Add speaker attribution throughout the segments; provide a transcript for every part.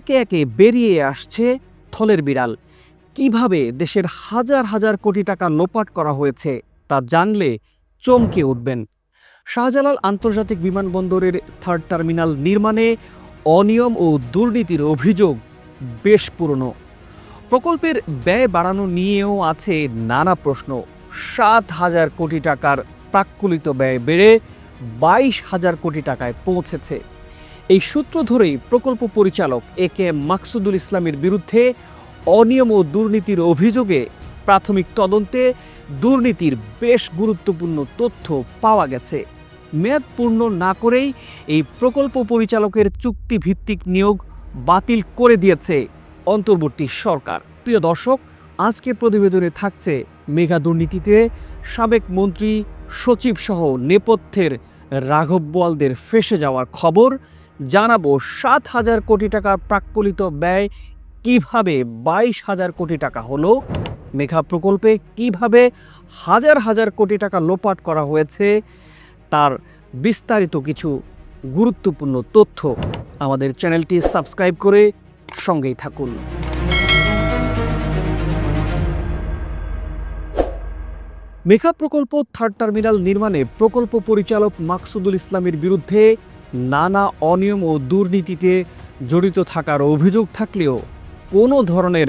Speaker 1: একে একে বেরিয়ে আসছে থলের বিড়াল। কীভাবে দেশের হাজার হাজার কোটি টাকা লোপাট করা হয়েছে তা জানলে চমকে উঠবেন। শাহজালাল আন্তর্জাতিক বিমানবন্দরের থার্ড টার্মিনাল নির্মাণে অনিয়ম ও দুর্নীতির অভিযোগ বেশ পুরনো। প্রকল্পের ব্যয় বাড়ানো নিয়েও আছে নানা প্রশ্ন। সাত হাজার কোটি টাকার প্রাক্কলিত ব্যয় বেড়ে বাইশ হাজার কোটি টাকায় পৌঁছেছে। সূত্র ধরেই প্রকল্প পরিচালক এ কে মাকসুদুল ইসলামের বিরুদ্ধে অনিয়ম ও দুর্নীতির অভিযোগে প্রাথমিক তদন্তে দুর্নীতির বেশ গুরুত্বপূর্ণ তথ্য পাওয়া গেছে। মেয়াদ পূর্ণ না করেই এই প্রকল্প পরিচালকের চুক্তিভিত্তিক নিয়োগ বাতিল করে দিয়েছে অন্তর্বর্তী সরকার। প্রিয় দর্শক, আজকের প্রতিবেদনে থাকছে মেগা দুর্নীতিতে সাবেক মন্ত্রী সচিব সহ নেপথ্যের রাঘব বোয়ালদের ফেসে যাওয়ার খবর। জানাব সাত হাজার কোটি টাকার প্রাক্কলিত ব্যয়। কীভাবে বাইশ হাজার কোটি টাকা হলো? মেঘা প্রকল্পে কীভাবে হাজার হাজার কোটি টাকা লোপাট করা হয়েছে? তার বিস্তারিত কিছু গুরুত্বপূর্ণ তথ্য আমাদের চ্যানেলটি সাবস্ক্রাইব করে সঙ্গেই থাকুন। মেঘা প্রকল্প থার্ড টার্মিনাল নির্মাণে প্রকল্প পরিচালক মাকসুদুল ইসলামের বিরুদ্ধে নানা অনিয়ম ও দুর্নীতিতে জড়িত থাকার অভিযোগ থাকলেও কোনো ধরনের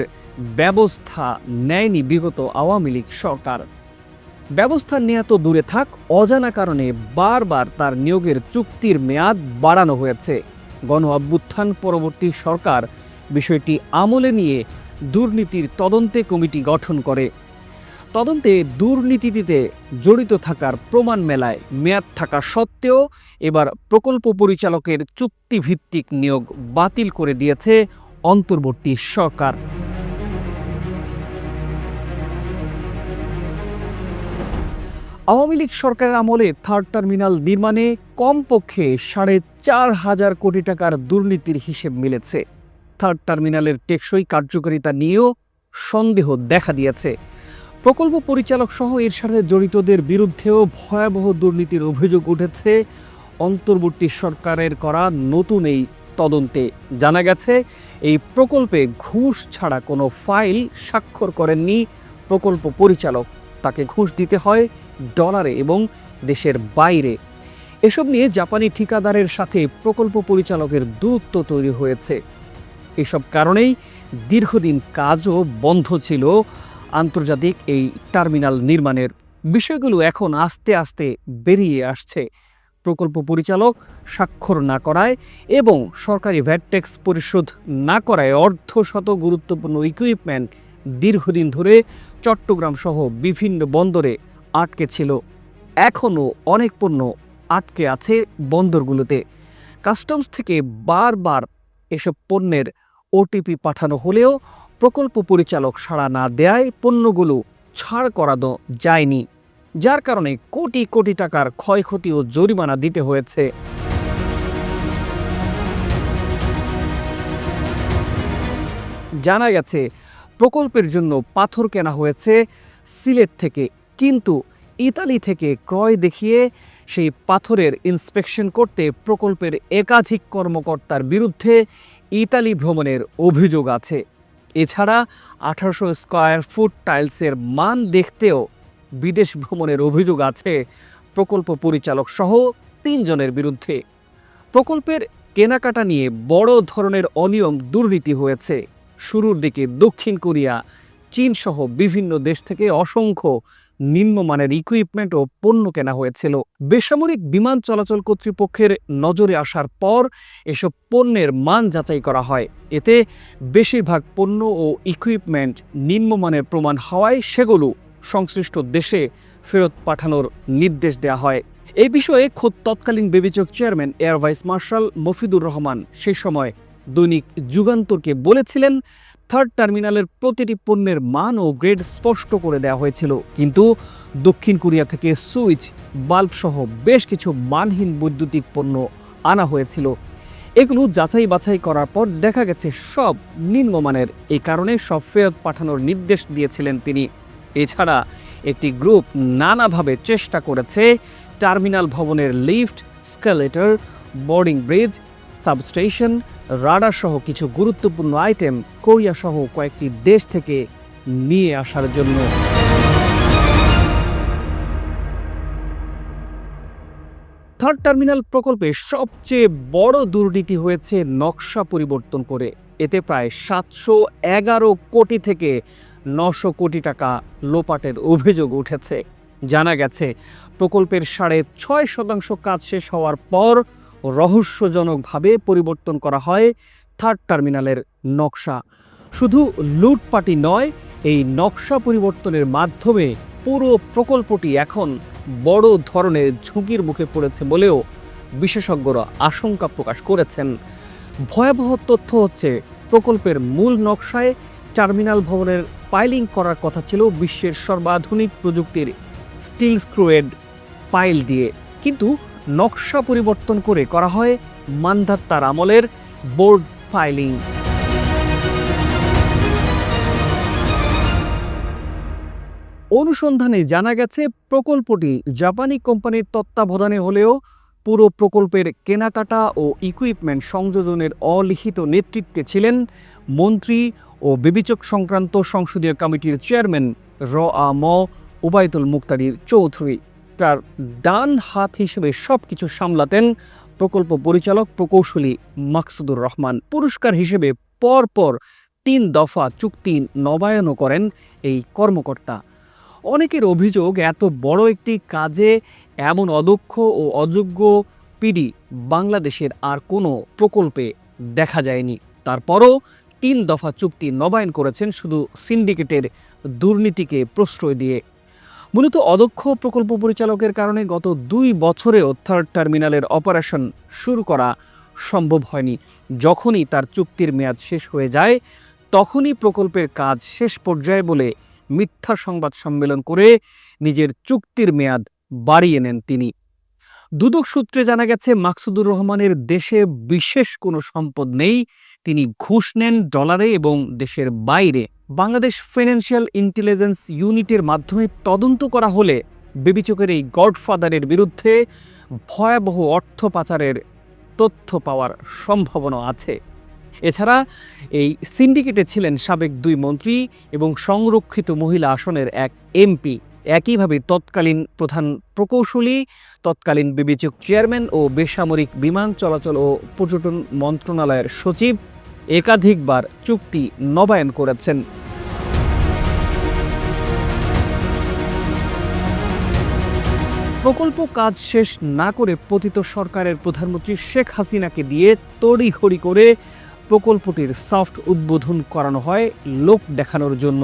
Speaker 1: ব্যবস্থা নেয়নি বিগত আওয়ামী লীগ সরকার। ব্যবস্থা নেয়া তো দূরে থাক, অজানা কারণে বারবার তার নিয়োগের চুক্তির মেয়াদ বাড়ানো হয়েছে। গণ অভ্যুত্থান পরবর্তী সরকার বিষয়টি আমলে নিয়ে দুর্নীতির তদন্তে কমিটি গঠন করে। তদন্তে দুর্নীতিতে জড়িত থাকার প্রমাণ মেলায় মেয়াদ থাকা সত্ত্বেও এবার প্রকল্প পরিচালকের চুক্তিভিত্তিক নিয়োগ বাতিল করে দিয়েছে অন্তর্বর্তী সরকার। আওয়ামী লীগ সরকারের আমলে থার্ড টার্মিনাল নির্মাণে কমপক্ষে সাড়ে চার হাজার কোটি টাকার দুর্নীতির হিসেব মিলেছে। থার্ড টার্মিনালের টেকসই কার্যকারিতা নিয়েও সন্দেহ দেখা দিয়েছে। প্রকল্প পরিচালক সহ এর সাথে জড়িতদের বিরুদ্ধেও ভয়াবহ দুর্নীতির অভিযোগ উঠেছে। অন্তর্বর্তী সরকারের করা নতুন এই তদন্তে জানা গেছে, এই প্রকল্পে ঘুষ ছাড়া কোনো ফাইল স্বাক্ষর করেননি। প্রকল্প পরিচালক, তাকে ঘুষ দিতে হয় ডলারে এবং দেশের বাইরে। এসব নিয়ে জাপানি ঠিকাদারের সাথে প্রকল্প পরিচালকের দূরত্ব তৈরি হয়েছে। এসব কারণেই দীর্ঘদিন কাজও বন্ধ ছিল আন্তর্জাতিক এই টার্মিনাল নির্মাণের বিষয়গুলো এখন আস্তে আস্তে বেরিয়ে আসছে। প্রকল্প পরিচালক স্বাক্ষর না করায় এবং সরকারি ভ্যাট ট্যাক্স পরিশোধ না করায় অর্ধশত গুরুত্বপূর্ণ ইকুইপমেন্ট দীর্ঘদিন ধরে চট্টগ্রাম সহ বিভিন্ন বন্দরে আটকে ছিল। এখনও অনেক পণ্য আটকে আছে বন্দরগুলোতে। কাস্টমস থেকে বারবার এসব পণ্যের ওটিপি পাঠানো হলেও প্রকল্প পরিচালক সাড়া না দেয়ায় পণ্যগুলো ছাড় করানো যায়নি, যার কারণে কোটি কোটি টাকার ক্ষয়ক্ষতি ও জরিমানা দিতে হয়েছে। জানা গেছে, প্রকল্পের জন্য পাথর কেনা হয়েছে সিলেট থেকে, কিন্তু ইতালি থেকে ক্রয় দেখিয়ে সেই পাথরের ইন্সপেকশন করতে প্রকল্পের একাধিক কর্মকর্তার বিরুদ্ধে ইতালি ভ্রমণের অভিযোগ আছে। এছাড়া আঠারোশো স্কোয়ার ফুট টাইলসের মান দেখতেও বিদেশ ভ্রমণের অভিযোগ আছে। প্রকল্প পরিচালক সহ তিনজনের বিরুদ্ধে। প্রকল্পের কেনাকাটা নিয়ে বড় ধরনের অনিয়ম দুর্নীতি হয়েছে। শুরুর দিকে দক্ষিণ কোরিয়া চীন সহ বিভিন্ন দেশ থেকে অসংখ্য নিম্নমানের ইকুইপমেন্ট ও পণ্য কেনা হয়েছিল। বেসামরিক বিমান চলাচল কর্তৃপক্ষের নজরে আসার পর এসব পণ্যের মান যাচাই করা হয়। এতে বেশিরভাগ পণ্য ও ইকুইপমেন্ট নিম্নমানের প্রমাণ হওয়ায় সেগুলো সংশ্লিষ্ট দেশে ফেরত পাঠানোর নির্দেশ দেওয়া হয়। এই বিষয়ে খোদ তৎকালীন বিবেচক chairman, air vice marshal Mofidur Rahman সেই সময় দৈনিক যুগান্তরকে বলেছিলেন, থার্ড টার্মিনালের প্রতিটি পণ্যের মান ও গ্রেড স্পষ্ট করে দেওয়া হয়েছিল। কিন্তু দক্ষিণ কোরিয়া থেকে সুইচ বাল্ব সহ বেশ কিছু মানহীন বৈদ্যুতিক পণ্য আনা হয়েছিল। এগুলো যাচাই বাছাই করার পর দেখা গেছে সব নিম্নমানের। এই কারণে সব ফেরত পাঠানোর নির্দেশ দিয়েছিলেন তিনি। এছাড়া একটি গ্রুপ নানাভাবে চেষ্টা করেছে, টার্মিনাল ভবনের lift, escalator boarding bridge substation radar সহ কিছু গুরুত্বপূর্ণ আইটেম কোরিয়া সহ কয়েকটি দেশ থেকে নিয়ে আসার জন্য। থার্ড টার্মিনাল প্রকল্পে সবচেয়ে বড় দুর্নীতি হয়েছে নকশা পরিবর্তন করে। এতে প্রায় সাতশো এগারো কোটি থেকে নশো কোটি টাকা লোপাটের অভিযোগ উঠেছে। জানা গেছে, প্রকল্পের সাড়ে ছয় শতাংশ কাজ শেষ হওয়ার পর রহস্যজনকভাবে পরিবর্তন করা হয় থার্ড টার্মিনালের নকশা। শুধু লুটপাটি নয়, এই নকশা পরিবর্তনের মাধ্যমে পুরো প্রকল্পটি এখন বড় ধরনের ঝুঁকির মুখে পড়েছে বলেও বিশেষজ্ঞরা আশঙ্কা প্রকাশ করেছেন। ভয়াবহ তথ্য হচ্ছে, প্রকল্পের মূল নকশায় টার্মিনাল ভবনের পাইলিং করার কথা ছিল বিশ্বের সর্বাধুনিক প্রযুক্তির স্টিল স্ক্রুয়েড পাইল দিয়ে। কিন্তু নকশা পরিবর্তন করে করা হয় মান্ধাত্তার আমলের বোর্ড ফাইলিং। অনুসন্ধানে জানা গেছে, প্রকল্পটি জাপানি কোম্পানির তত্ত্বাবধানে হলেও পুরো প্রকল্পের কেনাকাটা ও ইকুইপমেন্ট সংযোজনের অলিখিত নেতৃত্বে ছিলেন মন্ত্রী ও বিবেচক সংক্রান্ত সংসদীয় কমিটির চেয়ারম্যান র আ ম উবায়তুল মুক্তারির চৌধুরী। তার ডান হাত হিসেবে সব কিছু সামলাতেন প্রকল্প পরিচালক প্রকৌশলী মাকসুদুর রহমান। পুরস্কার হিসেবে পরপর তিন দফা চুক্তি নবায়নও করেন এই কর্মকর্তা। অনেকের অভিযোগ, এত বড় একটি কাজে এমন অদক্ষ ও অযোগ্য পিডি বাংলাদেশের আর কোনো প্রকল্পে দেখা যায়নি। তারপরও তিন দফা চুক্তি নবায়ন করেছেন শুধু সিন্ডিকেটের দুর্নীতিকে প্রশ্রয় দিয়ে। মূলত অদক্ষ প্রকল্প পরিচালকের কারণে গত দুই বছরেও থার্ড টার্মিনালের অপারেশন শুরু করা সম্ভব হয়নি। যখনই তার চুক্তির মেয়াদ শেষ হয়ে যায়, তখনই প্রকল্পের কাজ শেষ পর্যায়ে বলে মিথ্যা সংবাদ সম্মেলন করে নিজের চুক্তির মেয়াদ বাড়িয়ে নেন তিনি। দুদক সূত্রে জানা গেছে, মাকসুদুর রহমানের দেশে বিশেষ কোনো সম্পদ নেই। তিনি ঘুষ নেন ডলারে এবং দেশের বাইরে। বাংলাদেশ ফিনান্সিয়াল ইন্টেলিজেন্স ইউনিটের মাধ্যমে তদন্ত করা হলে বিবেচকের এই গডফাদারের বিরুদ্ধে ভয়াবহ অর্থ পাচারের তথ্য পাওয়ার সম্ভাবনা আছে। এছাড়া এই সিন্ডিকেটে ছিলেন সাবেক দুই মন্ত্রী এবং সংরক্ষিত মহিলা আসনের এক এমপি। একইভাবে তৎকালীন প্রধান প্রকৌশলী, তৎকালীন বিবেচক চেয়ারম্যান ও বেসামরিক বিমান চলাচল ও পর্যটন মন্ত্রণালয়ের সচিব একাধিকবার চুক্তি নবায়ন করেছেন। প্রকল্প কাজ শেষ না করে পতিত সরকারের প্রধানমন্ত্রী শেখ হাসিনাকে দিয়ে তড়িঘড়ি করে প্রকল্পটির সফট উদ্বোধন করানো হয় লোক দেখানোর জন্য।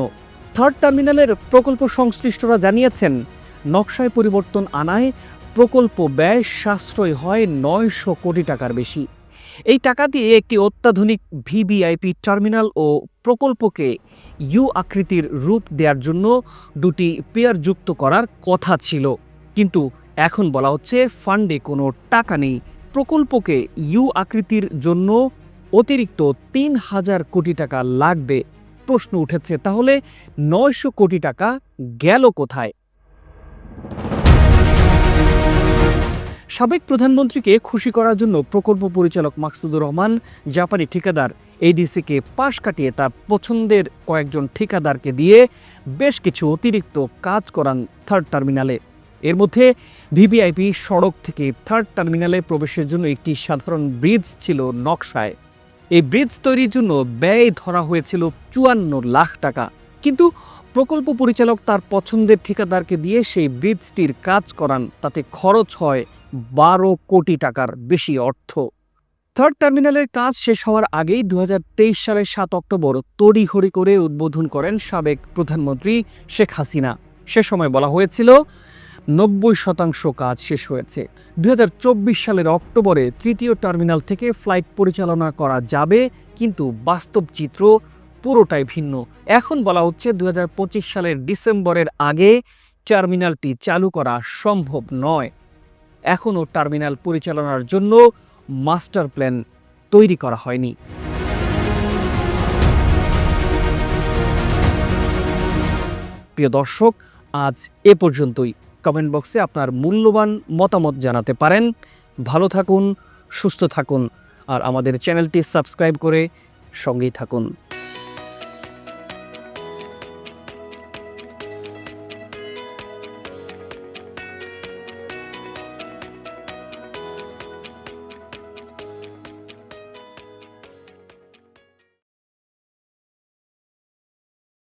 Speaker 1: থার্ড টার্মিনালের প্রকল্প সংশ্লিষ্টরা জানিয়েছেন, নকশায় পরিবর্তন আনায় প্রকল্প ব্যয় সাশ্রয় হয় নয়শো কোটি টাকার বেশি। এই টাকা দিয়ে একটি অত্যাধুনিক ভিভিআইপি টার্মিনাল ও প্রকল্পকে ইউ আকৃতির রূপ দেওয়ার জন্য দুটি পেয়ার যুক্ত করার কথা ছিল। কিন্তু এখন বলা হচ্ছে ফান্ডে কোনো টাকা নেই। প্রকল্পকে ইউ আকৃতির জন্য অতিরিক্ত তিন হাজার কোটি টাকা লাগবে। প্রশ্ন উঠেছে, তাহলে নয়শো কোটি টাকা গেল কোথায়? সাবেক প্রধানমন্ত্রীকে খুশি করার জন্য প্রকল্প পরিচালক মাকসুদুর রহমান, জাপানি ঠিকাদার এডিসিকে পাশ কাটিয়ে তার পছন্দের কয়েকজন ঠিকাদারকে দিয়ে বেশ কিছু অতিরিক্ত কাজ করান থার্ড টার্মিনালে। এর মধ্যে ভিভিআইপি সড়ক থেকে থার্ড টার্মিনালে প্রবেশের জন্য একটি সাধারণ ব্রিজ ছিল নকশায়। এই ব্রিজ তৈরির জন্য ব্যয় ধরা হয়েছিল চুয়ান্ন লাখ টাকা। কিন্তু প্রকল্প পরিচালক তার পছন্দের ঠিকাদারকে দিয়ে সেই ব্রিজটির কাজ করান, তাতে খরচ হয় বারো কোটি টাকার বেশি অর্থ। থার্ড টার্মিনালের কাজ শেষ হওয়ার আগেই দু হাজার তেইশ সালের সাত অক্টোবর তড়িঘড়ি করে উদ্বোধন করেন সাবেক প্রধানমন্ত্রী শেখ হাসিনা। সে সময় বলা হয়েছিল নব্বই শতাংশ কাজ শেষ হয়েছে। দু হাজার চব্বিশ সালের অক্টোবরে তৃতীয় টার্মিনাল থেকে ফ্লাইট পরিচালনা করা যাবে, কিন্তু বাস্তব চিত্র পুরোটাই ভিন্ন। এখন বলা হচ্ছে দু হাজার পঁচিশ সালের ডিসেম্বরের আগে টার্মিনালটি চালু করা সম্ভব নয়। এখনও টার্মিনাল পরিচালনার জন্য মাস্টার প্ল্যান তৈরি করা হয়নি। প্রিয় দর্শক, আজ এ পর্যন্তই। কমেন্ট বক্সে আপনার মূল্যবান মতামত জানাতে পারেন। ভালো থাকুন, সুস্থ থাকুন, আর আমাদের চ্যানেলটি সাবস্ক্রাইব করে সঙ্গেই থাকুন।